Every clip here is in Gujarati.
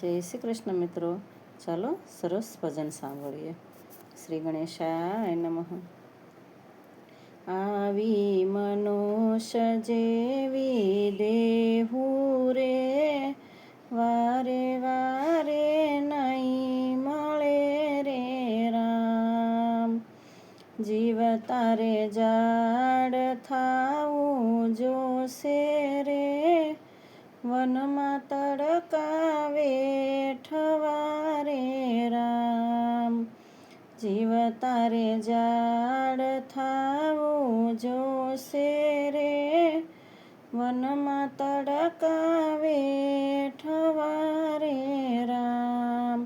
જય શ્રી કૃષ્ણ મિત્રો. ચાલો સરસ ભજન સાંભળીએ. શ્રી ગણેશાય નમઃ. આવી મનુષ્ય જેવી દેહું રે, વારે વારે નહીં મળે રે રામ. જીવ તારે જાડ થાવું જોશે રે, વનમાં તડકાવે ઠવારે રામ. જીવ તારે જાડ થાવું જોશે રે. વનમાં તડકાવે ઠવારે રામ.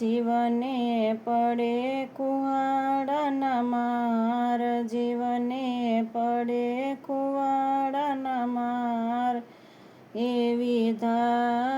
જીવને પડે કુવાડાના માર. જીવને પડે એવી ધારિયાની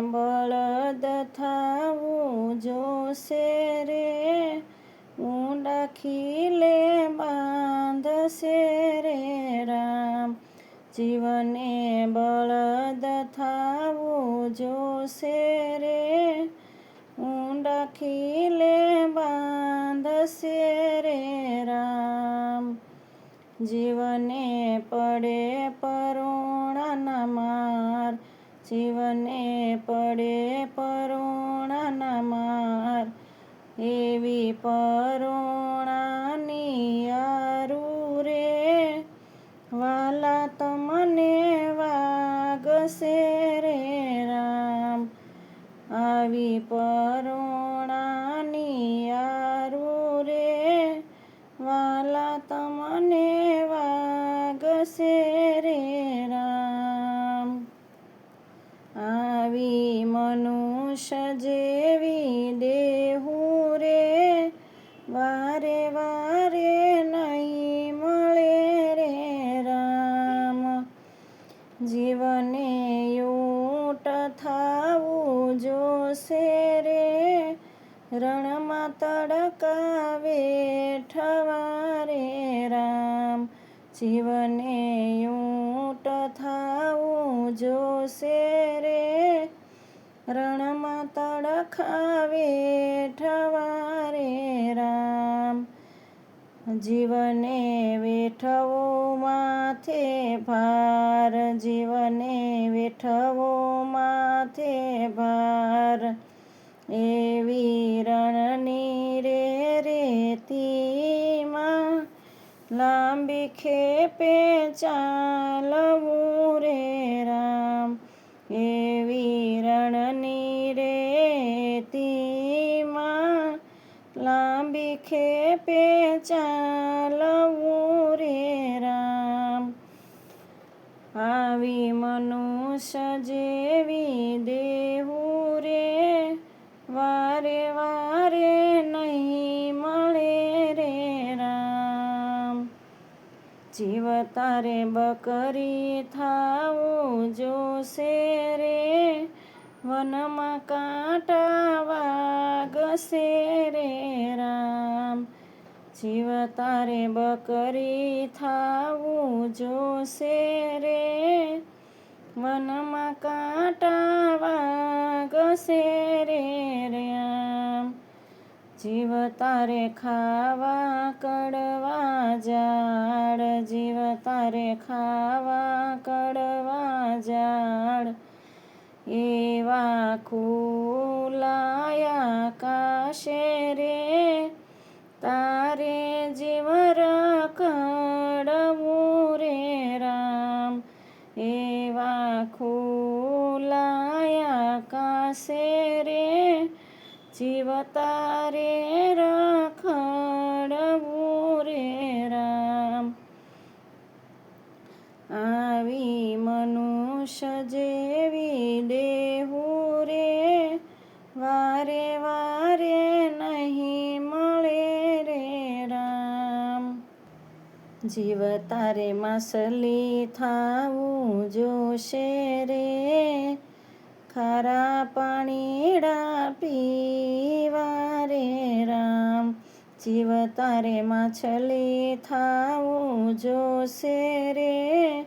બળદ થાવું જોશે રે ઊંડા ખીલે બાંધશે રે રામ. જીવને બળદ થાવું જોશે રે ઊંડા ખીલે બાંધશે રે રામ. જીવને એવી પરોણાની વારે વારે નહીં મળે રે રામ. જીવને ઊંટ થાવું જોશે રે. રણમાં તડકાવે ઠવારે રામ. જીવને ઊંટ થાવું જોશે રે. રણમાં તડખાવે ઠવારે રામ જીવને વેઠવો માથે ભાર, જીવને વેઠવો માથે ભાર. એવી રણની રે રેતીમાં લાંબી ખેપે ચાલવું રે ખેપે ચાલવું રે રામ. આવી મનુષ્ય જેવી દેવું રે, વારે વારે નહીં મળે રે રામ. જીવ તારે બકરી થાવું જોશે રે, વનમાં કાંટા વાગશે રે જીવ તારે બકરી થાવું જોશે રે. વનમાં કાંટા વાગશે રે રામ જીવ તારે ખાવા કડવા ઝાડ જીવ તારે ખાવા કડવા ઝાડ એવા ખુલાયા કાશે રે પાસે રે જીવતા રે રખડવું રે રામ. આવી મનુષ્ય જેવી દેહું રે, વારે વારે નહીં મળે રે રામ. જીવ તારે માસલી થાવું જોશે રે ખારા પાણીડા પીવા રે રામ. જીવ તારે માછલી થાવું જોશે રે.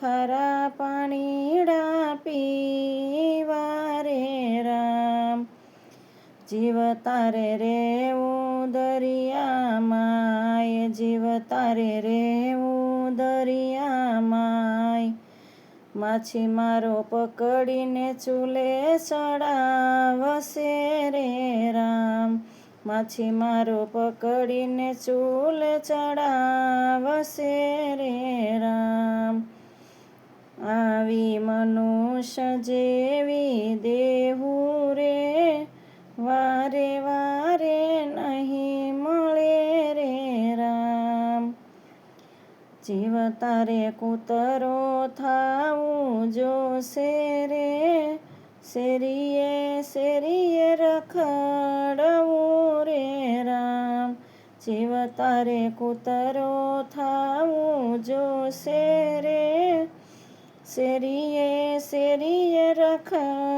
ખરા પાણીડા પીવા રે રામ. જીવ તારે રેવું દરિયામાં. જીવ તારે રેવું દરિયામાય માછીમારો પકડીને ચૂલે ચડાવશે રે રામ. માછીમારો પકડીને ચૂલે ચડાવશે રે રામ. આવી મનુષ્ય જેવી દેવું રે, વારે વારે જીવ તારે કૂતરો થાવું જોશે રે. શેરીએ શેરીએ રખડવું રે રામ. જીવ તારે કૂતરો થાવું જોશે રે. શેરીએ શેરીએ રખડવું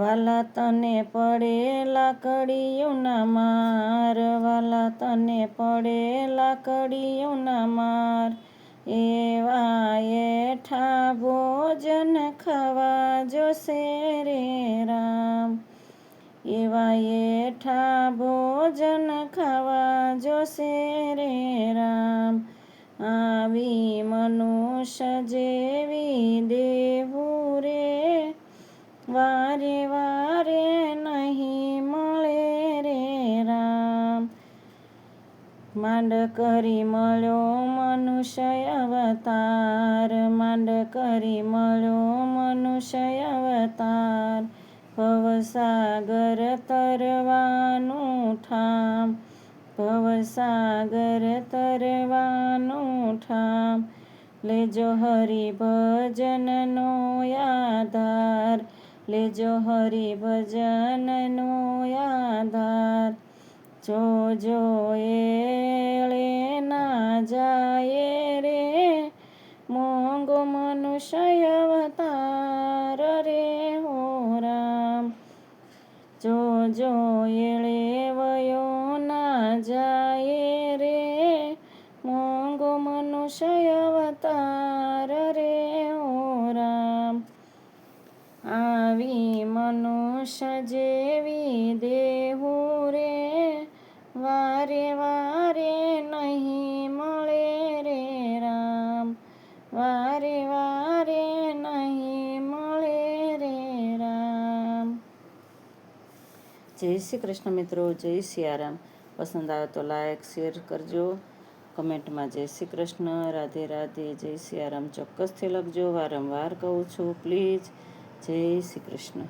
વાલા તને પડેલા કડીઓના માર, વાલા તને પડેલા કડીઓના માર. એવા એઠા ભોજન ખાવા જોશે રે રામ. એવા એઠા ભોજન ખાવા જોશે રે રામ. આવી મનુષ્ય જેવી દેવું વારે વારે નહીં મળે રે રામ. માંડ કરી મળ્યો મનુષ્ય અવતાર. માંડ કરી મળ્યો મનુષ્ય અવતાર. ભવસાગર તરવાનું ઠામ. ભવસાગર તરવાનું ઠામ. લેજો હરિ ભજનનો આધાર લેજો હરિ ભજનનો આધાર જો જો એળે ના જાય રે મોંઘો મનુષ્ય અવતાર રે હો રામ જો જો એળે વયો ના જાય રે મોંઘો મનુષ્ય આવી મનુષ્ય જેવી દેવું રે, વારે વારે નહીં મળે રે રામ. વારે વારે નહીં મળે રે રામ. જય શ્રી કૃષ્ણ મિત્રો, જય સિયારામ. પસંદ આવે તો લાઈક શેર કરજો. કમેન્ટમાં જય શ્રી કૃષ્ણ, રાધે રાધે, જય સિયારામ ચોક્કસથી લખજો. વારંવાર કહું છું પ્લીઝ જય શ્રી કૃષ્ણ.